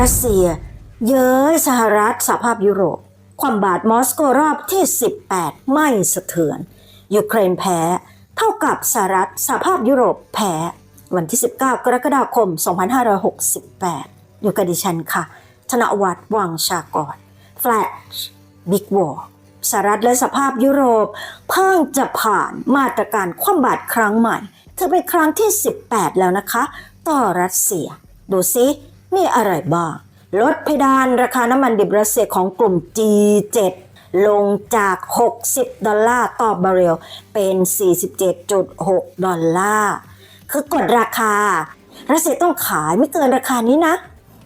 รัสเซีย เย้ยสหรัฐสหภาพยุโรป ความบาดมอสโกรอบที่ 18 ไม่สะเทือน ยูเครนแพ้ เท่ากับสหรัฐสหภาพยุโรปแพ้ วันที่ 19 กรกฎาคม 2568 อยู่กับดิฉันค่ะ ธนวัฒน์วังชากร Flash Big War สหรัฐและสหภาพยุโรป เพิ่งจะผ่านมาตรการคว่ำบาตรครั้งใหม่เธอเป็นครั้งที่ 18 แล้วนะคะ ต่อรัสเซีย ดูซิ มีอะไรบ้าง ลดเพดานราคาน้ำมันดิบรัสเซียของกลุ่ม G7 ลงจาก 60 ดอลลาร์ต่อบาร์เรล เป็น 47.6 ดอลลาร์ คือกดราคา รัสเซียต้องขายไม่เกินราคานี้นะ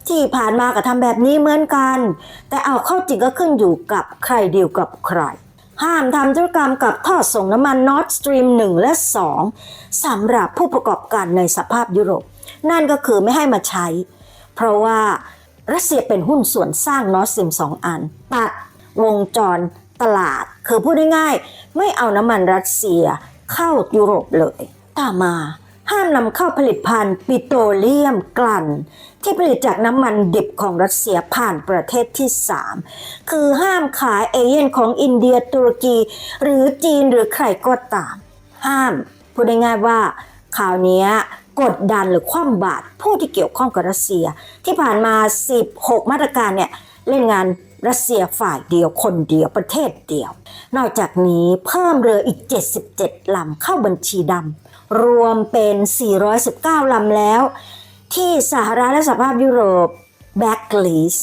ที่ผ่านมาก็ทำแบบนี้เหมือนกัน แต่เอาเข้าจริงก็ขึ้นอยู่กับใครดีลกับใคร ห้ามทำธุรกรรมกับท่อส่งน้ำมัน Nord Stream 1 และ 2สำหรับผู้ประกอบการในสภาพยุโรป นั่นก็คือไม่ให้มาใช้ เพราะว่ารัสเซียเป็นหุ้นส่วนสร้าง Nord Stream 2อัน ตัดวงจรตลาด คือพูดง่ายๆไม่เอาน้ำมันรัสเซียเข้ายุโรปเลยต่อมาห้ามนำเข้าผลิตภัณฑ์ปิโตรเลียมกลั่น ที่ผลิตจากน้ำมันดิบของรัสเซียผ่านประเทศที่ 3 คือห้ามขายเอเย่นของอินเดียตุรกี หรือจีนหรือใครก็ตาม ห้ามพูดง่ายๆว่าข่าวนี้ กดดันหรือคว่ำบาตรผู้ที่เกี่ยวข้องกับรัสเซีย ที่ผ่านมา 16 มาตรการเนี่ยเล่นงานรัสเซียฝ่ายเดียวคนเดียวประเทศเดียว นอกจากนี้เพิ่มเรืออีก 77 ลำเข้าบัญชีดำรวมเป็น 419 ลำแล้ว ที่สหรัฐและสหภาพยุโรป blacklist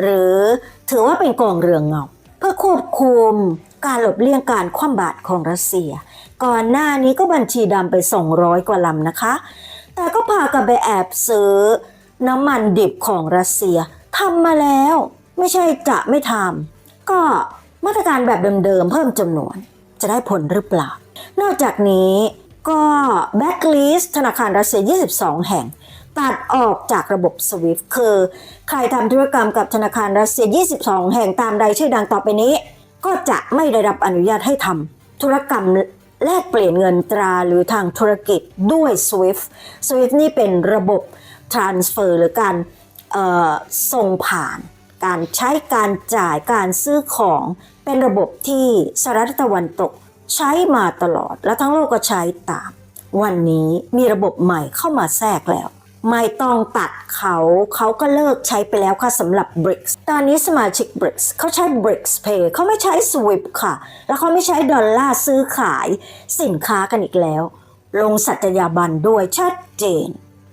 หรือถือว่าเป็นกองเรือเงา เพื่อควบคุมการหลบเลี่ยงการคว่ำบาตรของรัสเซีย ก่อนหน้านี้ก็บัญชีดำไป 200 กว่าลำนะคะ แต่ก็พากันไปแอบซื้อ น้ำมันดิบของรัสเซียทำมาแล้ว ไม่ใช่จะไม่ทำก็มาตรการแบบเดิมๆเพิ่มจำนวน จะได้ผลหรือเปล่า นอกจากนี้ก็แบ็กลิสธนาคารรัสเซีย 22 แห่ง ตัดออกจากระบบ SWIFT คือ ใครทำธุรกรรมกับธนาคารรัสเซีย 22 แห่งตามรายชื่อดังต่อไปนี้ ก็จะไม่ได้รับอนุญาตให้ทำธุรกรรม แลกเปลี่ยนเงินตราหรือทางธุรกิจด้วย SWIFT SWIFT นี่เป็นระบบ transfer หรือการส่งผ่าน การใช้การจ่ายการซื้อของเป็นระบบที่สหรัฐตะวันตกใช้มาตลอดและทั้งโลกก็ใช้ตาม วันนี้มีระบบใหม่เข้ามาแทรกแล้ว ไม่ต้องตัดเขา เขาก็เลิกใช้ไปแล้วค่ะสำหรับ BRICS ตอนนี้สมาชิก BRICS เขาใช้ BRICS Pay เขาไม่ใช้ SWIFT ค่ะ แล้วเขาไม่ใช้ดอลลาร์ซื้อขายสินค้ากันอีกแล้ว ลงสัตยาบันด้วยชัดเจน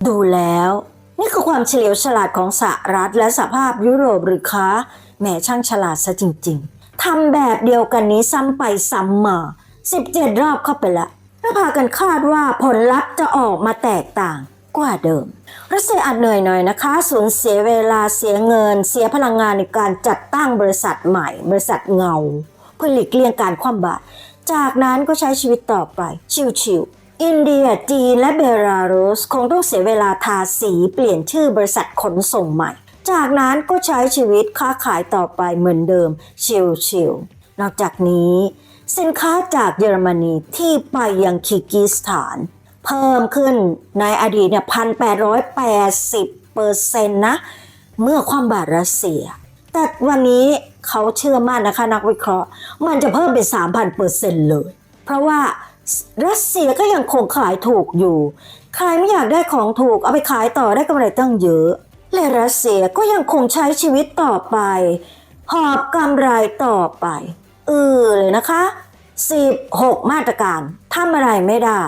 ดูแล้ว นี่คือความเฉลียวฉลาดของสหรัฐและสหภาพยุโรปหรือคะแหมช่างฉลาดซะจริง ๆทำแบบเดียวกันนี้ซ้ำไปซ้ำมา 17 รอบเข้าไปล้วแล้วพากันคาดว่าผลลัพธ์จะออกมาแตกต่าง กว่าเดิม รัสเซียอาจเหนื่อยหน่อยนะคะสูญเสียเวลาเสียเงิน เสียพลังงานในการจัดตั้งบริษัทใหม่ บริษัทเงา เพื่อหลีกเลี่ยงการคว่ำบาตรจากนั้นก็ใช้ชีวิตต่อไป ชิวๆอินเดียจีนและเบลารุสคงต้องเสียเวลาทาสีเปลี่ยนชื่อบริษัทขนส่งใหม่ จากนั้นก็ใช้ชีวิตค้าขายต่อไปเหมือนเดิม ชิวๆนอกจากนี้สินค้าจากเยอรมนีที่ไปยังคีร์กิสถาน เพิ่มขึ้นในอดีตเนี่ยพันแปดร้อยแปดสิบเปอร์เซ็นต์นะ เมื่อความบาตรรัสเซีย แต่วันนี้เขาเชื่อมั่นนะคะนักวิเคราะห์ มันจะเพิ่มเป็น3,000เปอร์เซ็นต์เลย เพราะว่ารัสเซียก็ยังคงขายถูกอยู่ ใครไม่อยากได้ของถูกเอาไปขายต่อได้กำไรตั้งเยอะ และรัสเซียก็ยังคงใช้ชีวิตต่อไป หอบกำไรต่อไป เออเลยนะคะ 16 มาตรการทำอะไรไม่ได้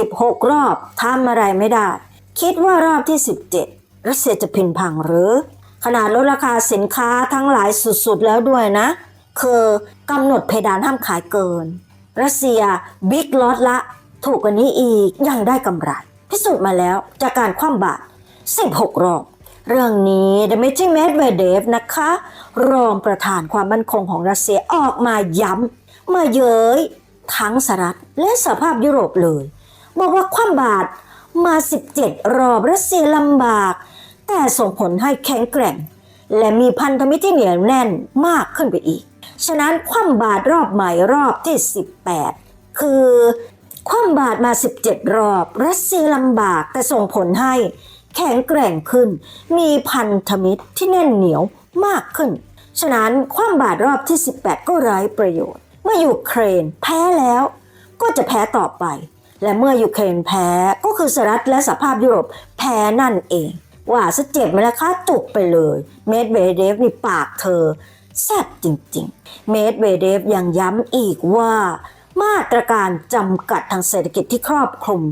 16 รอบทำอะไรไม่ได้ คิดว่ารอบที่ 17 รัสเซียจะพินพังหรือ ขนาดลดราคาสินค้าทั้งหลายสุดๆแล้วด้วยนะ คือกำหนดเพดานห้ามขายเกิน รัสเซียบิ๊กลอตละถูกกว่านี้อีกยังได้กำไร พิสูจน์มาแล้วจากการคว่ำบาตร16 รอบ เรื่องนี้ดมิทรีเมดเวเดฟนะคะ รองประธานความมั่นคงของรัสเซียออกมาย้ำเมื่อเย้ยทั้งสหรัฐและสภาพยุโรปเลย บอกว่าคว่ำบาตรมา 17 รอบรัสเซียลำบาก แต่ส่งผลให้แข็งแกร่ง และมีพันธมิตรที่เหนียวแน่นมากขึ้นไปอีก ฉะนั้นคว่ำบาตรรอบใหม่รอบที่ 18 คือคว่ำบาตรมา 17 รอบ รัสเซียลำบากแต่ส่งผลให้แข็งแกร่งขึ้น มีพันธมิตรที่แน่นเหนียวมากขึ้น ฉะนั้นความบาดรอบที่ 18 ก็ไร้ประโยชน์ เมื่อยูเครนแพ้แล้ว ก็จะแพ้ต่อไป และเมื่อยูเครนแพ้ก็คือสหรัฐและสหภาพยุโรปแพ้นั่นเอง ว่าซะเจ็บไหมล่ะคะจุกไปเลยเมดเวเดฟนี่ปากเธอแซ่บจริงๆ เมดเวเดฟยังย้ำอีกว่ามาตรการจำกัดทางเศรษฐกิจที่ครอบคลุม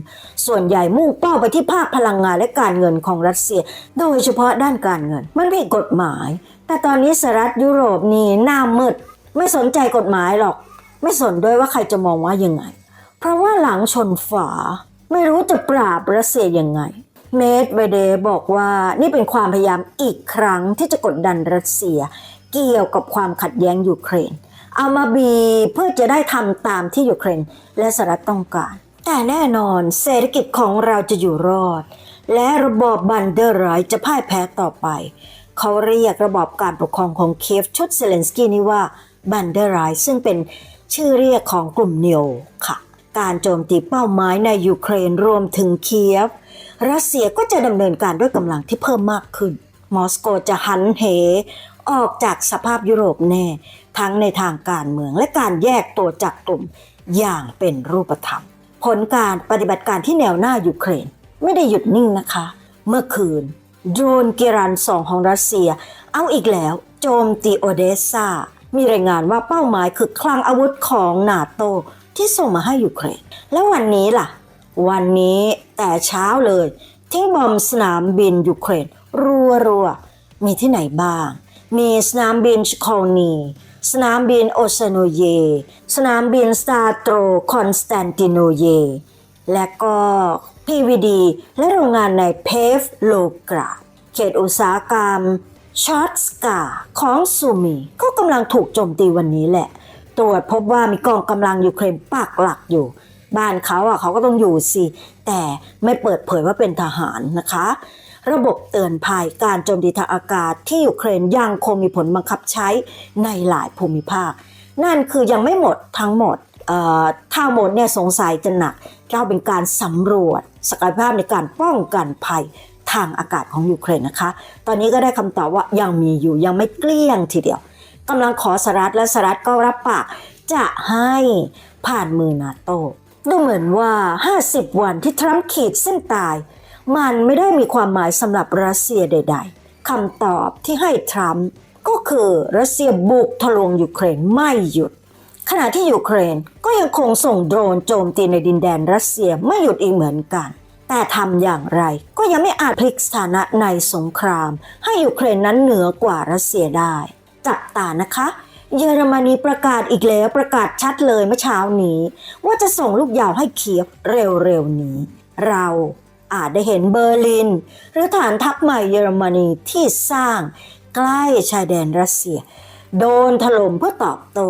ส่วนใหญ่มุ่งเป้าไปที่ภาคพลังงานและการเงินของรัสเซีย โดยเฉพาะด้านการเงิน มันผิดกฎหมาย แต่ตอนนี้สหรัฐยุโรปนี่หน้ามืด ไม่สนใจกฎหมายหรอก ไม่สนด้วยว่าใครจะมองว่ายังไง เพราะว่าหลังชนฝา ไม่รู้จะปราบรัสเซียยังไง เมดเวเดบอกว่านี่เป็นความพยายามอีกครั้งที่จะกดดันรัสเซีย เกี่ยวกับความขัดแย้งยูเครน เอามาบีเพื่อจะได้ทำตามที่ยูเครนและสหรัฐต้องการ แต่แน่นอนเศรษฐกิจของเราจะอยู่รอด และระบอบบันเดอร์ไรท์จะพ่ายแพ้ต่อไป เขาเรียกระบอบการปกครองของเคฟชุดเซเลนสกี้นี้ว่าบันเดอร์ไรท์ซึ่งเป็นชื่อเรียกของกลุ่มเนียวค่ะ การโจมตีเป้าหมายในยูเครนรวมถึงเคียฟ รัสเซียก็จะดำเนินการด้วยกำลังที่เพิ่มมากขึ้น มอสโกจะหันเห ออกจากสภาพยุโรปแน่ ทั้งในทางการเมืองและการแยกตัวจากกลุ่มอย่างเป็นรูปธรรม ผลการปฏิบัติการที่แนวหน้ายูเครน ไม่ได้หยุดนิ่งนะคะ เมื่อคืน โดรนกิรันสองของรัสเซีย เอาอีกแล้วโจมตีโอเดสซามีรายงานว่าเป้าหมายคือคลังอาวุธของนาโต ที่ส่งมาให้ยูเครน แล้ววันนี้ล่ะ วันนี้แต่เช้าเลย ทิ้งบอมสนามบินยูเครน รัวๆมีที่ไหนบ้าง มีสนามบินชโคนี สนามบินโอเซโนเย สนามบินสตาโตรคอนสแตนติโนเย และก็ PVD และโรงงานในเพฟโลกราเขตอุตสาหกรรมชอตสกาของซูมีก็กำลังถูกโจมตีวันนี้แหละ ตรวจพบว่ามีกองกำลังยูเครนปักหลักอยู่ บ้านเขาอะเขาก็ต้องอยู่สิ แต่ไม่เปิดเผยว่าเป็นทหารนะคะ ระบบเตือนภัยการโจมตีทางอากาศที่ยูเครนยังคงมีผลบังคับใช้ในหลายภูมิภาค นั่นคือยังไม่หมดทั้งหมดเอ่อถ้าหมดเนี่ยสงสัยจะหนักเราเป็นการสำรวจศักยภาพในการป้องกันภัยทางอากาศของยูเครนนะคะ ตอนนี้ก็ได้คำตอบว่ายังมีอยู่ยังไม่เกลี้ยงทีเดียว กำลังขอสหรัฐและสหรัฐก็รับปากจะให้ผ่านมือนาโตดูเหมือนว่า 50 วันที่ทรัมป์ขีดเส้นตาย มันไม่ได้มีความหมายสำหรับรัสเซียใด ๆคำตอบที่ให้ทรัมป์ก็คือรัสเซียบุกทะลวงยูเครนไม่หยุด ขณะที่ยูเครนก็ยังคงส่งโดรนโจมตีในดินแดนรัสเซียไม่หยุดอีกเหมือนกัน แต่ทำอย่างไรก็ยังไม่อาจพลิกสถานะในสงคราม ให้ยูเครนนั้นเหนือกว่ารัสเซียได้ จับตานะคะ เยอรมนีประกาศอีกแล้วประกาศชัดเลยเมื่อเช้านี้ ว่าจะส่งลูกยาวให้เคียบเร็วๆนี้ เราอาจได้เห็นเบอร์ลิน หรือฐานทัพใหม่เยอรมนีที่สร้างใกล้ชายแดนรัสเซีย โดนถล่มเพื่อตอบโต้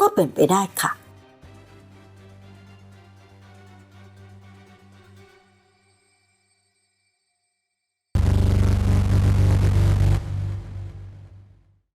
ก็เป็นไปได้ค่ะ